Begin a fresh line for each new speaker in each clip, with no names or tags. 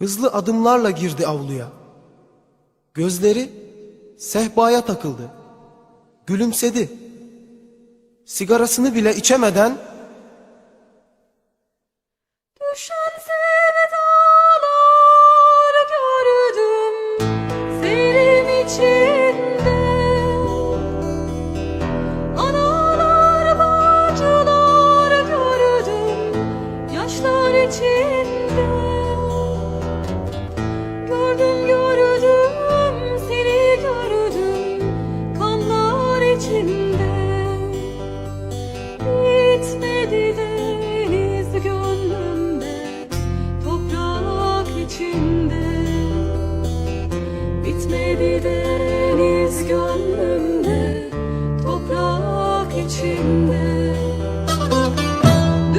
Hızlı adımlarla girdi avluya. Gözleri sehpaya takıldı. Gülümsedi. Sigarasını bile içemeden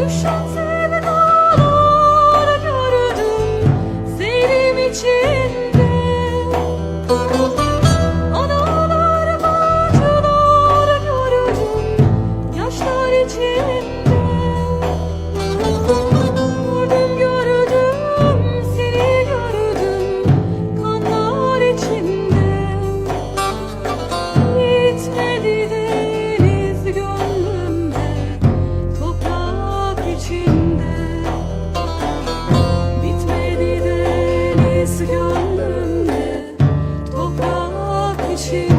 solutions. ti.